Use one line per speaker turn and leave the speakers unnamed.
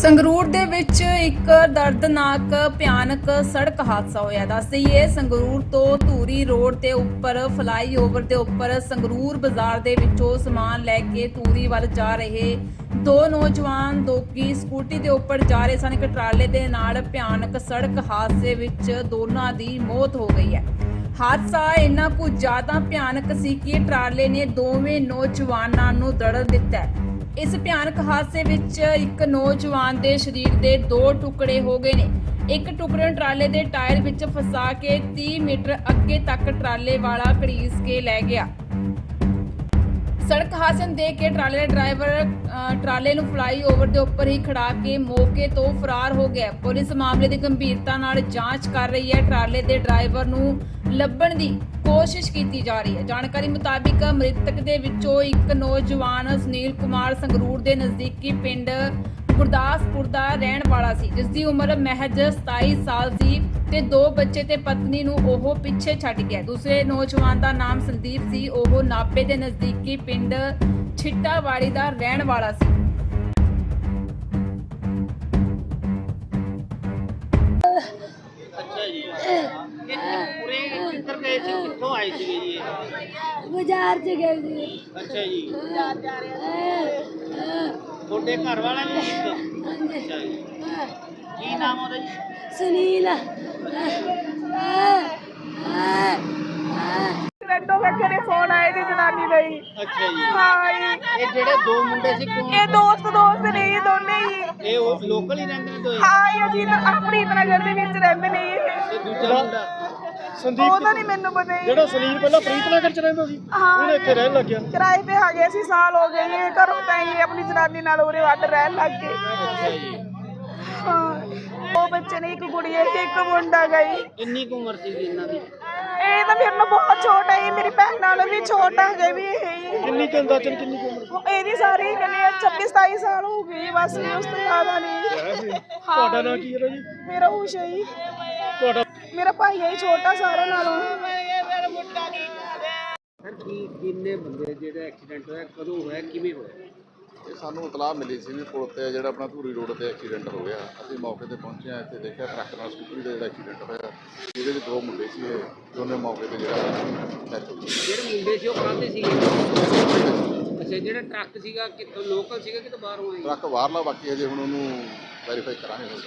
ਸੰਗਰੂਰ ਦੇ ਵਿੱਚ ਇੱਕ ਦਰਦਨਾਕ, ਭਿਆਨਕ ਸੜਕ ਹਾਦਸਾ ਹੋਇਆ। ਦੱਸ ਦਈਏ, ਸੰਗਰੂਰ ਤੋਂ ਧੂਰੀ ਰੋਡ ਦੇ ਉੱਪਰ, ਫਲਾਈਓਵਰ ਦੇ ਉੱਪਰ ਸੰਗਰੂਰ ਬਾਜ਼ਾਰ ਦੇ ਵਿੱਚੋਂ ਸਮਾਨ ਲੈ ਕੇ ਧੂਰੀ ਵੱਲ ਜਾ ਰਹੇ ਦੋ ਨੌਜਵਾਨ ਦੋਕੀ ਸਕੂਟੀ ਦੇ ਉੱਪਰ ਜਾ ਰਹੇ ਸਨ। ਇੱਕ ਟਰਾਲੇ ਦੇ ਨਾਲ ਭਿਆਨਕ ਸੜਕ ਹਾਦਸੇ ਵਿੱਚ ਦੋਨਾਂ ਦੀ ਮੌਤ ਹੋ ਗਈ ਹੈ। ਹਾਦਸਾ ਇੰਨਾ ਕੁ ਜ਼ਿਆਦਾ ਭਿਆਨਕ ਸੀ ਕਿ ਟਰਾਲੇ ਨੇ ਦੋਵੇਂ ਨੌਜਵਾਨਾਂ ਨੂੰ ਦੜ ਦਿੱਤਾ ਇਸ ਭਿਆਨਕ ਹਾਦਸੇ ਵਿੱਚ ਇੱਕ ਨੌਜਵਾਨ ਦੇ ਸਰੀਰ ਦੇ ਦੋ ਟੁਕੜੇ ਹੋ ਗਏ ਨੇ। ਇੱਕ ਟੁਕੜੇ ਨੂੰ ਟਰਾਲੇ ਦੇ ਟਾਇਰ ਵਿੱਚ ਫਸਾ ਕੇ 30 ਮੀਟਰ ਅੱਗੇ ਤੱਕ ਟਰਾਲੇ ਵਾਲਾ ਘੜੀਸ ਕੇ ਲੈ ਗਿਆ। ਸੜਕ ਹਾਦਸੇ ਨੂੰ ਦੇਖ ਕੇ ਟਰਾਲੇ ਦਾ ਡਰਾਈਵਰ ਟਰਾਲੇ ਨੂੰ ਫਲਾਈਓਵਰ ਦੇ ਉੱਪਰ ਹੀ ਖੜਾ ਕੇ ਮੌਕੇ ਤੋਂ ਫਰਾਰ ਹੋ ਗਿਆ। ਪੁਲਿਸ ਮਾਮਲੇ ਦੀ ਗੰਭੀਰਤਾ ਨਾਲ ਜਾਂਚ ਕਰ ਰਹੀ ਹੈ। ਟਰਾਲੇ ਦੇ ਡਰਾਈਵਰ ਨੂੰ ਲੱਭਣ ਦੀ ਕੋਸ਼ਿਸ਼ ਕੀਤੀ ਜਾ ਰਹੀ ਹੈ। ਜਾਣਕਾਰੀ ਮੁਤਾਬਿਕ ਮ੍ਰਿਤਕ ਦੇ ਵਿੱਚੋਂ ਇੱਕ ਨੌਜਵਾਨ ਸੁਨੀਲ ਕੁਮਾਰ ਸੰਗਰੂਰ ਦੇ ਨਜ਼ਦੀਕੀ ਪਿੰਡ ਗੁਰਦਾਸਪੁਰ ਦਾ ਰਹਿਣ ਵਾਲਾ ਸੀ। ਜਿਸ ਦੀ ਉਮਰ ਮਹਿਜ 27 ਸਾਲ ਸੀ ਤੇ ਦੋ ਬੱਚੇ ਤੇ ਪਤਨੀ ਨੂੰ ਉਹ ਪਿੱਛੇ ਛੱਡ ਗਿਆ। ਦੂਸਰੇ ਨੌਜਵਾਨ ਦਾ ਨਾਮ ਸੰਦੀਪ ਸੀ। ਉਹ ਨਾਪੇ ਦੇ ਨਜ਼ਦੀਕੀ ਪਿੰਡ ਛਿੱਟਾਵਾੜੀ ਦਾ ਰਹਿਣ ਵਾਲਾ ਸੀ।
ਪੂਰੇ ਕਿੱਧਰ ਗਏ ਸੀ। ਕਿੱਥੋਂ ਆਏ ਜੀ। ਇਹ?
ਬਾਜ਼ਾਰ ਚ ਗਏ ਸੀ।
ਅੱਛਾ ਜੀ
ਅਹ,
ਤੁਹਾਡੇ ਘਰ ਵਾਲਾ ਨਹੀਂ ਸੀ? ਅੱਛਾ ਜੀ। ਕੀ ਨਾਮ ਉਹਦਾ ਜੀ?
ਸੁਨੀਲ।
ਰੈਡੋ ਵੇਖੇ ਫੋਨ ਆਏ ਦੀ ਜਨਾਨੀ ਦੇ ਹੀ
ਅੱਛਾ ਜੀ।
ਹਾਂ ਜੀ।
ਇਹ ਜਿਹੜੇ ਦੋ ਮੁੰਡੇ ਸੀ ਕੌਣ
ਇਹ ਦੋਸਤ ਦੋਸਤ ਨੇ ਇਹ ਦੋਨੇ ਹੀ
ਇਹ ਉਹ ਲੋਕਲ ਹੀ ਰਹਿੰਦੇ ਨੇ ਦੋਏ?
ਹਾਂ ਇਹ ਜੀ ਆਪਣੀ ਨਗਰ ਦੇ ਵਿੱਚ ਰਹਿੰਦੇ ਨੇ ਇਹ।
ਤੇ ਦੂਜਾ ਮੁੰਡਾ।
ਉਹਦਾ ਨਹੀਂ ਮੈਨੂੰ ਪਤਾ ਜੀ।
ਜਿਹੜਾ ਸੁਨੀਲ ਪਹਿਲਾਂ ਫਰੀਦਨਗਰ ਚ ਰਹਿੰਦਾ ਸੀ
ਹਾਂ।
ਹੁਣ ਇੱਥੇ ਰਹਿਣ ਲੱਗ ਗਿਆ।
ਕਿਰਾਏ ਤੇ ਆ ਗਏ ਸੀ ਸਾਲ ਹੋ ਗਏ ਇਹ ਘਰੋਂ ਤਾਂ ਹੀ ਆਪਣੀ ਜਨਾਨੀ ਨਾਲ ਉਰੇ ਵੱਟ ਰਹਿਣ ਲੱਗ ਗਏ।
ਅੱਛਾ ਜੀ।
ਹਾਂ ਉਹ ਬੱਚੇ ਨੇ ਇੱਕ ਕੁੜੀ ਹੈ ਤੇ ਇੱਕ ਮੁੰਡਾ ਗਈ
ਕਿੰਨੀ ਕੁ ਉਮਰ ਸੀ ਇਹਨਾਂ ਦੀ?
ਇਹ ਤਾਂ ਮੇਰੇ ਨਾਲ ਬਹੁਤ ਛੋਟਾ ਹੈ ਮੇਰੀ ਭੈਣ ਨਾਲੋਂ ਵੀ ਛੋਟਾ ਹੈ ਵੀ ਇਹ। ਹੀ
ਕਿੰਨੀ ਕੁ ਅੰਦਾਜ਼ਨ ਕਿੰਨੀ ਕੁ ਉਮਰ?
ਇਹਦੀ ਸਾਰੀ ਕਹਿੰਦੇ 26 27 ਸਾਲ ਹੋ ਗਈ ਬਸ ਨਹੀਂ ਉਸ ਤੋਂ ਜ਼ਿਆਦਾ ਨਹੀਂ।
ਤੁਹਾਡਾ ਨਾਂ ਕੀ ਹੈ ਜੀ
ਮੇਰਾ ਹੁਸ਼ ਹੈ ਜੀ
ਤੁਹਾਡਾ
ਮੇਰਾ ਭਾਈ ਹੈ ਛੋਟਾ ਸਾਰਿਆਂ ਨਾਲੋਂ।
ਸਰ ਕੀ ਕਿੰਨੇ ਬੰਦੇ ਜਿਹੜਾ ਐਕਸੀਡੈਂਟ ਹੋਇਆ ਕਦੋਂ ਹੋਇਆ ਕਿਵੇਂ ਹੋਇਆ?
ਇਹ ਸਾਨੂੰ ਇਤਲਾਹ ਮਿਲੀ ਸੀ ਵੀ ਪੁਲ ਤੇ ਜਿਹੜਾ ਆਪਣਾ ਧੂਰੀ ਰੋਡ ਤੇ ਐਕਸੀਡੈਂਟ ਹੋ ਗਿਆ। ਅਸੀਂ ਮੌਕੇ ਤੇ ਪਹੁੰਚੇ ਆ ਇੱਥੇ ਦੇਖਿਆ ਟਰੱਕ ਨਾਲ ਸਕੂਟਰੀ ਦਾ ਜਿਹੜਾ ਐਕਸੀਡੈਂਟ ਹੋਇਆ। ਇਹਦੇ ਵਿੱਚ ਦੋ ਮੁੰਡੇ ਸੀ ਇਹ ਦੋਨੇ ਮੌਕੇ ਤੇ ਜਿਹੜਾ ਡੈਥ ਹੋ ਗਈ
ਜਿਹੜੇ ਮੁੰਡੇ ਸੀ ਉਹ ਕਾਹਦੇ ਸੀਗੇ? ਅੱਛਾ ਜਿਹੜਾ ਟਰੱਕ ਸੀਗਾ, ਕਿੱਥੋਂ ਲੋਕਲ ਸੀਗਾ ਕਿ ਬਾਹਰੋਂ ਆਏ
ਟਰੱਕ ਬਾਹਰਲਾ ਬਾਕੀ ਹਜੇ ਹੁਣ ਉਹਨੂੰ ਵੈਰੀਫਾਈ ਕਰਾਂਗੇ। ਹੁਣ